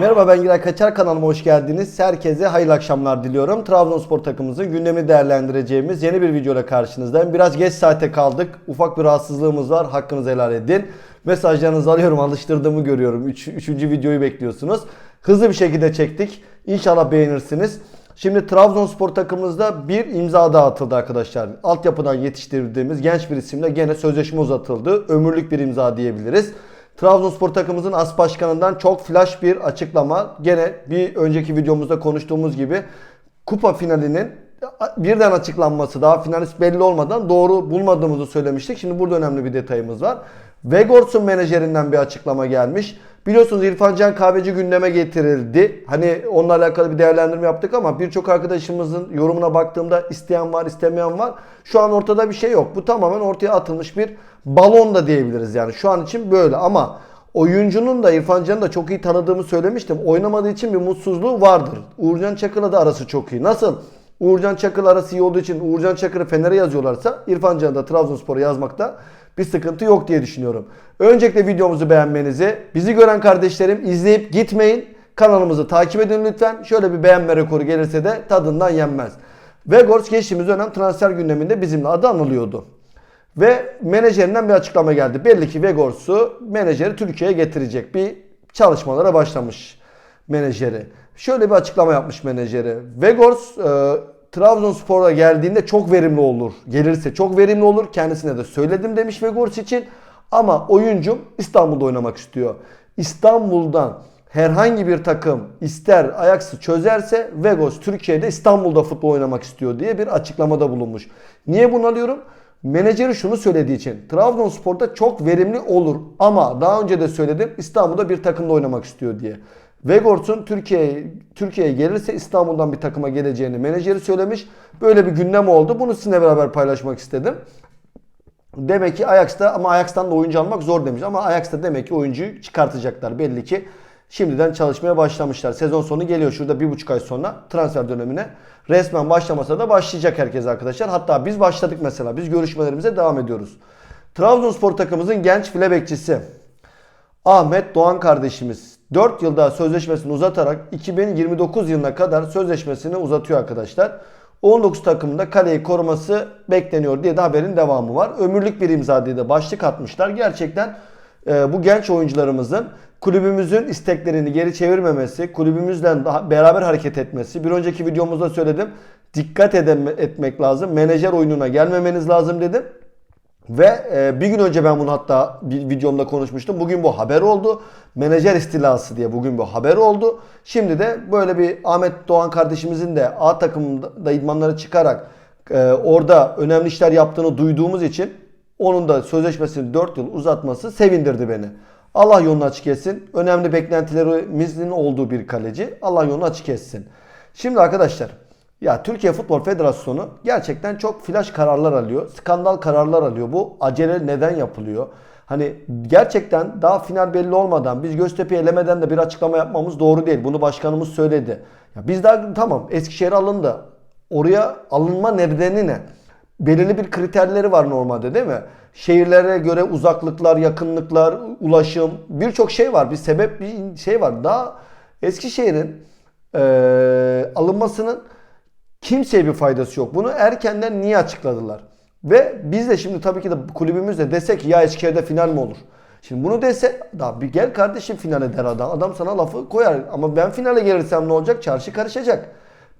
Merhaba ben Giray Kaçar kanalıma hoş geldiniz. Herkese hayırlı akşamlar diliyorum. Trabzonspor takımımızın gündemini değerlendireceğimiz yeni bir videoyla karşınızdayım. Biraz geç saate kaldık. Ufak bir rahatsızlığımız var. Hakkınızı helal edin. Mesajlarınızı alıyorum. Alıştırdığımı görüyorum. Üç, üçüncü videoyu bekliyorsunuz. Hızlı bir şekilde çektik. İnşallah beğenirsiniz. Şimdi Trabzonspor takımımızda bir imza daha atıldı arkadaşlar. Altyapıdan yetiştirdiğimiz genç bir isimle gene sözleşme uzatıldı. Ömürlük bir imza diyebiliriz. Trabzonspor takımımızın as başkanından çok flash bir açıklama. Gene bir önceki videomuzda konuştuğumuz gibi kupa finalinin birden açıklanması daha finalist belli olmadan doğru bulmadığımızı söylemiştik. Şimdi burada önemli bir detayımız var. Vegors'un menajerinden bir açıklama gelmiş. Biliyorsunuz İrfan Can Kahveci gündeme getirildi. Hani onunla alakalı bir değerlendirme yaptık ama birçok arkadaşımızın yorumuna baktığımda isteyen var, istemeyen var. Şu an ortada bir şey yok. Bu tamamen ortaya atılmış bir balon da diyebiliriz yani. Şu an için böyle ama oyuncunun da İrfan Can'ı da çok iyi tanıdığımı söylemiştim. Oynamadığı için bir mutsuzluğu vardır. Uğurcan Çakır'la da arası çok iyi. Nasıl? Uğurcan Çakır arası iyi olduğu için Uğurcan Çakır'ı Fener'e yazıyorlarsa İrfan Can'ı da Trabzonspor'a yazmakta bir sıkıntı yok diye düşünüyorum. Öncelikle videomuzu beğenmenizi, bizi gören kardeşlerim izleyip gitmeyin. Kanalımızı takip edin lütfen. Şöyle bir beğenme rekoru gelirse de tadından yenmez. Vegors geçtiğimiz dönem transfer gündeminde bizimle adı anılıyordu. Ve menajerinden bir açıklama geldi. Belli ki Vegors'u menajeri Türkiye'ye getirecek bir çalışmalara başlamış menajeri. Şöyle bir açıklama yapmış menajeri. Vegors e, Trabzonspor'a geldiğinde çok verimli olur. Gelirse çok verimli olur. Kendisine de söyledim demiş Vegors için. Ama oyuncum İstanbul'da oynamak istiyor. İstanbul'dan herhangi bir takım ister Ajax'ı çözerse Vegos Türkiye'de İstanbul'da futbol oynamak istiyor diye bir açıklamada bulunmuş. Niye bunu alıyorum? Menajeri şunu söylediği için Trabzonspor'da çok verimli olur ama daha önce de söyledim İstanbul'da bir takımda oynamak istiyor diye. Vegors'un Türkiye'ye Türkiye'ye gelirse İstanbul'dan bir takıma geleceğini menajeri söylemiş. Böyle bir gündem oldu. Bunu sizinle beraber paylaşmak istedim. Demek ki Ajax'ta ama Ajax'tan da oyuncu almak zor demiş. Ama Ajax'ta demek ki oyuncuyu çıkartacaklar. Belli ki şimdiden çalışmaya başlamışlar. Sezon sonu geliyor şurada bir buçuk ay sonra transfer dönemine. Resmen başlamasa da başlayacak herkes arkadaşlar. Hatta biz başladık mesela. Biz görüşmelerimize devam ediyoruz. Trabzonspor takımımızın genç file bekçisi Ahmet Doğan kardeşimiz 4 yılda sözleşmesini uzatarak 2029 yılına kadar sözleşmesini uzatıyor arkadaşlar. 19 takımda kaleyi koruması bekleniyor diye de haberin devamı var. Ömürlük bir imza diye de başlık atmışlar. Gerçekten e, bu genç oyuncularımızın kulübümüzün isteklerini geri çevirmemesi, kulübümüzle daha beraber hareket etmesi. Bir önceki videomuzda söyledim. Dikkat eden, etmek lazım. Menajer oyununa gelmemeniz lazım dedim. Ve e, bir gün önce ben bunu hatta bir videomda konuşmuştum. Bugün bu haber oldu. Menajer istilası diye bugün bu haber oldu. Şimdi de böyle bir Ahmet Doğan kardeşimizin de A takımında idmanlara çıkarak e, orada önemli işler yaptığını duyduğumuz için onun da sözleşmesini 4 yıl uzatması sevindirdi beni. Allah yolunu açık etsin. Önemli beklentilerimizin olduğu bir kaleci. Allah yolunu açık etsin. Şimdi arkadaşlar ya Türkiye Futbol Federasyonu gerçekten çok flash kararlar alıyor. Skandal kararlar alıyor. Bu acele neden yapılıyor? Hani gerçekten daha final belli olmadan biz Göztepe elemeden de bir açıklama yapmamız doğru değil. Bunu başkanımız söyledi. Ya biz daha tamam Eskişehir alındı. Oraya alınma nedeni ne? Belirli bir kriterleri var normalde değil mi? Şehirlere göre uzaklıklar, yakınlıklar, ulaşım birçok şey var. Bir sebep bir şey var. Daha Eskişehir'in e, alınmasının kimseye bir faydası yok. Bunu erkenden niye açıkladılar? Ve biz de şimdi tabii ki de kulübümüz de desek ya Eskişehir'de final mi olur? Şimdi bunu dese da bir gel kardeşim finale der adam. Adam sana lafı koyar. Ama ben finale gelirsem ne olacak? Çarşı karışacak.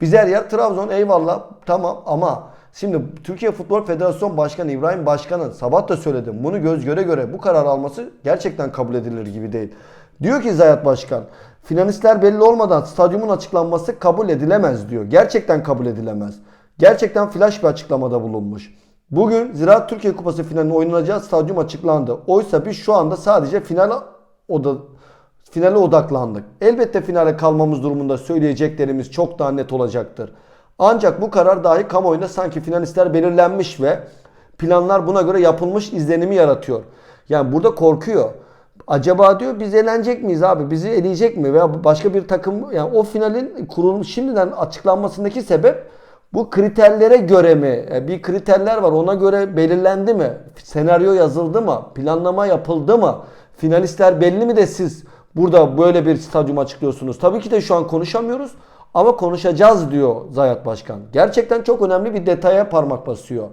Biz her yer Trabzon eyvallah tamam ama şimdi Türkiye Futbol Federasyon Başkanı İbrahim Başkan'ın sabah da söyledim. Bunu göz göre göre bu karar alması gerçekten kabul edilir gibi değil. Diyor ki Zayat Başkan finalistler belli olmadan stadyumun açıklanması kabul edilemez diyor. Gerçekten kabul edilemez. Gerçekten flash bir açıklamada bulunmuş. Bugün Ziraat Türkiye Kupası finalinin oynanacağı stadyum açıklandı. Oysa biz şu anda sadece final oda finale odaklandık. Elbette finale kalmamız durumunda söyleyeceklerimiz çok daha net olacaktır. Ancak bu karar dahi kamuoyunda sanki finalistler belirlenmiş ve planlar buna göre yapılmış izlenimi yaratıyor. Yani burada korkuyor. Acaba diyor biz elenecek miyiz abi? Bizi eleyecek mi? Veya başka bir takım yani o finalin kurulmuş şimdiden açıklanmasındaki sebep bu kriterlere göre mi? E, Bir kriterler var ona göre belirlendi mi? Senaryo yazıldı mı? Planlama yapıldı mı? Finalistler belli mi de siz burada böyle bir stadyum açıklıyorsunuz. Tabii ki de şu an konuşamıyoruz ama konuşacağız diyor Zayat Başkan. Gerçekten çok önemli bir detaya parmak basıyor.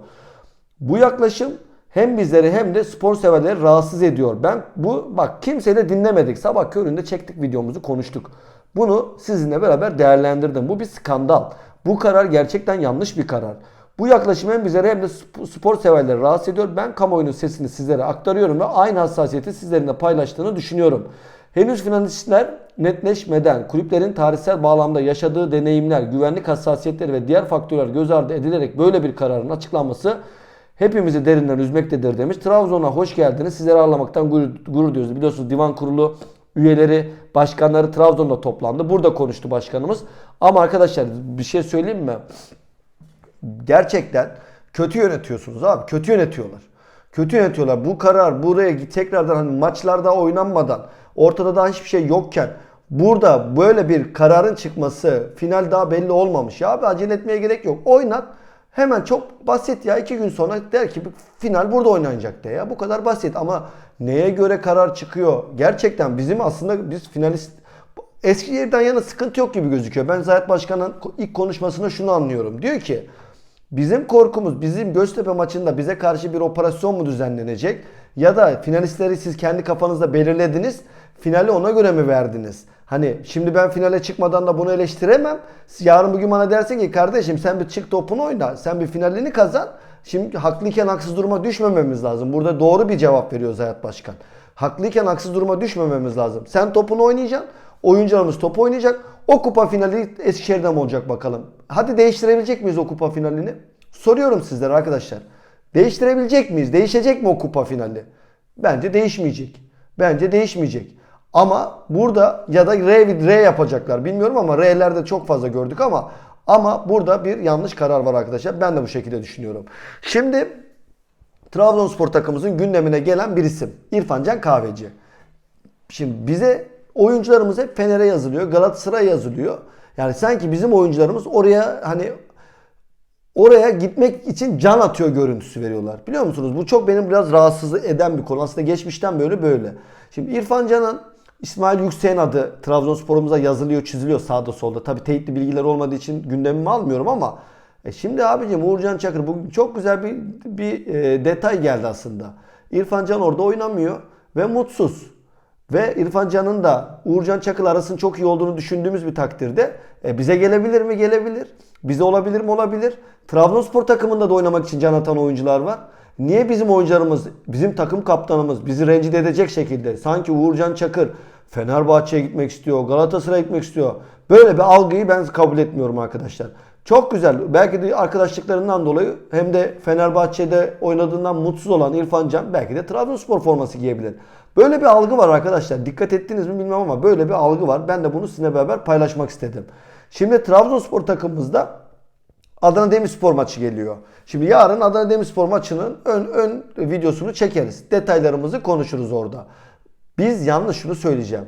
Bu yaklaşım hem bizleri hem de spor severleri rahatsız ediyor. Ben bu bak kimseyi de dinlemedik. Sabah köründe çektik videomuzu konuştuk. Bunu sizinle beraber değerlendirdim. Bu bir skandal. Bu karar gerçekten yanlış bir karar. Bu yaklaşım hem bizleri hem de sp- spor severleri rahatsız ediyor. Ben kamuoyunun sesini sizlere aktarıyorum ve aynı hassasiyeti sizlerin de paylaştığını düşünüyorum. Henüz finalistler netleşmeden kulüplerin tarihsel bağlamda yaşadığı deneyimler, güvenlik hassasiyetleri ve diğer faktörler göz ardı edilerek böyle bir kararın açıklanması hepimizi derinden üzmektedir demiş. Trabzon'a hoş geldiniz. Sizleri ağırlamaktan gurur, gurur duyuyoruz. Biliyorsunuz divan kurulu üyeleri, başkanları Trabzon'da toplandı. Burada konuştu başkanımız. Ama arkadaşlar bir şey söyleyeyim mi? gerçekten kötü yönetiyorsunuz abi. Kötü yönetiyorlar. Kötü yönetiyorlar. Bu karar buraya tekrardan hani maçlarda oynanmadan ortada daha hiçbir şey yokken burada böyle bir kararın çıkması final daha belli olmamış. Ya abi acele etmeye gerek yok. Oynat. Hemen çok basit ya. iki gün sonra der ki final burada oynanacak de ya. Bu kadar basit ama neye göre karar çıkıyor? Gerçekten bizim aslında biz finalist Eskişehir'den yana sıkıntı yok gibi gözüküyor. Ben Zayet Başkan'ın ilk konuşmasında şunu anlıyorum. Diyor ki bizim korkumuz bizim Göztepe maçında bize karşı bir operasyon mu düzenlenecek? Ya da finalistleri siz kendi kafanızda belirlediniz. Finali ona göre mi verdiniz? Hani şimdi ben finale çıkmadan da bunu eleştiremem. Yarın bugün bana dersin ki kardeşim sen bir çık topunu oyna. Sen bir finalini kazan. Şimdi haklıyken haksız duruma düşmememiz lazım. Burada doğru bir cevap veriyor Zayat Başkan. Haklıyken haksız duruma düşmememiz lazım. Sen topunu oynayacaksın. Oyuncularımız top oynayacak. O kupa finali Eskişehir'de mi olacak bakalım. Hadi değiştirebilecek miyiz o kupa finalini? Soruyorum sizlere arkadaşlar. Değiştirebilecek miyiz? Değişecek mi o kupa finali? Bence değişmeyecek. Bence değişmeyecek. Ama burada ya da R, R yapacaklar. Bilmiyorum ama R'lerde çok fazla gördük ama ama burada bir yanlış karar var arkadaşlar. Ben de bu şekilde düşünüyorum. Şimdi Trabzonspor takımımızın gündemine gelen bir isim. İrfan Can Kahveci. Şimdi bize oyuncularımız hep Fener'e yazılıyor, Galatasaray'a yazılıyor. Yani sanki bizim oyuncularımız oraya hani oraya gitmek için can atıyor görüntüsü veriyorlar. Biliyor musunuz? Bu çok benim biraz rahatsız eden bir konu. Aslında geçmişten böyle böyle. Şimdi İrfan Can'ın İsmail Yüksek'in adı Trabzonspor'umuza yazılıyor, çiziliyor sağda solda. Tabi teyitli bilgiler olmadığı için gündemimi almıyorum ama e şimdi abicim Uğurcan Çakır bugün çok güzel bir bir e, detay geldi aslında. İrfan Can orada oynamıyor ve mutsuz. Ve İrfan Can'ın da Uğurcan Çakıl arasının çok iyi olduğunu düşündüğümüz bir takdirde e, bize gelebilir mi? Gelebilir. Bize olabilir mi? Olabilir. Trabzonspor takımında da oynamak için can atan oyuncular var. Niye bizim oyuncularımız, bizim takım kaptanımız bizi rencide edecek şekilde sanki Uğurcan Çakır Fenerbahçe'ye gitmek istiyor, Galatasaray'a gitmek istiyor. Böyle bir algıyı ben kabul etmiyorum arkadaşlar. Çok güzel. Belki de arkadaşlıklarından dolayı hem de Fenerbahçe'de oynadığından mutsuz olan İrfan Can belki de Trabzonspor forması giyebilir. Böyle bir algı var arkadaşlar. Dikkat ettiniz mi bilmem ama böyle bir algı var. Ben de bunu sizinle beraber paylaşmak istedim. Şimdi Trabzonspor takımımızda Adana Demirspor maçı geliyor. Şimdi yarın Adana Demirspor maçının ön, ön videosunu çekeriz. Detaylarımızı konuşuruz orada. Biz yalnız şunu söyleyeceğim.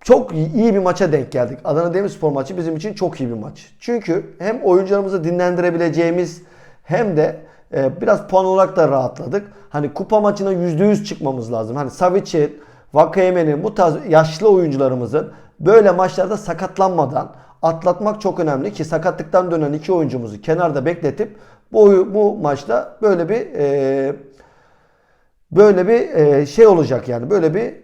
Çok iyi bir maça denk geldik. Adana Demirspor maçı bizim için çok iyi bir maç. Çünkü hem oyuncularımızı dinlendirebileceğimiz hem de e, biraz puan olarak da rahatladık. Hani kupa maçına %100 çıkmamız lazım. Hani Savic'i, Vakayemen'in bu tarz yaşlı oyuncularımızın böyle maçlarda sakatlanmadan atlatmak çok önemli ki sakatlıktan dönen iki oyuncumuzu kenarda bekletip bu bu maçta böyle bir e, böyle bir e, şey olacak yani böyle bir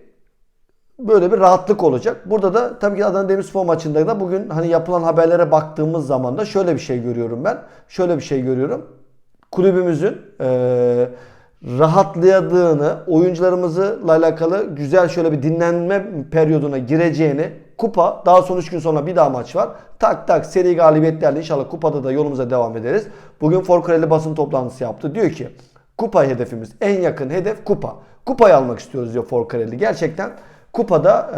böyle bir rahatlık olacak. Burada da tabii ki Adana Demirspor maçında da bugün hani yapılan haberlere baktığımız zaman da şöyle bir şey görüyorum ben. Şöyle bir şey görüyorum. Kulübümüzün e, rahatladığını, oyuncularımızla alakalı güzel şöyle bir dinlenme periyoduna gireceğini, kupa daha son 3 gün sonra bir daha maç var. Tak tak seri galibiyetlerle inşallah kupada da yolumuza devam ederiz. Bugün Forkreli basın toplantısı yaptı. Diyor ki kupa hedefimiz en yakın hedef kupa. Kupayı almak istiyoruz diyor Forkreli. Gerçekten kupada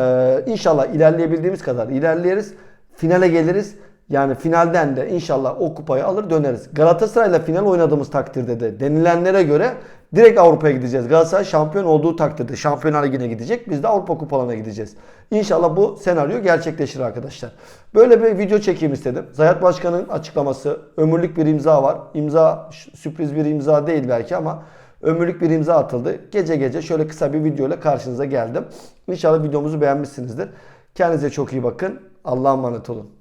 e, inşallah ilerleyebildiğimiz kadar ilerleyeriz. Finale geliriz. Yani finalden de inşallah o kupayı alır döneriz. Galatasaray'la final oynadığımız takdirde de denilenlere göre direkt Avrupa'ya gideceğiz. Galatasaray şampiyon olduğu takdirde Şampiyonlar Ligi'ne gidecek. Biz de Avrupa kupalarına gideceğiz. İnşallah bu senaryo gerçekleşir arkadaşlar. Böyle bir video çekeyim istedim. Zayat Başkan'ın açıklaması ömürlük bir imza var. İmza sürpriz bir imza değil belki ama Ömürlük bir imza atıldı. Gece gece şöyle kısa bir videoyla karşınıza geldim. İnşallah videomuzu beğenmişsinizdir. Kendinize çok iyi bakın. Allah'a emanet olun.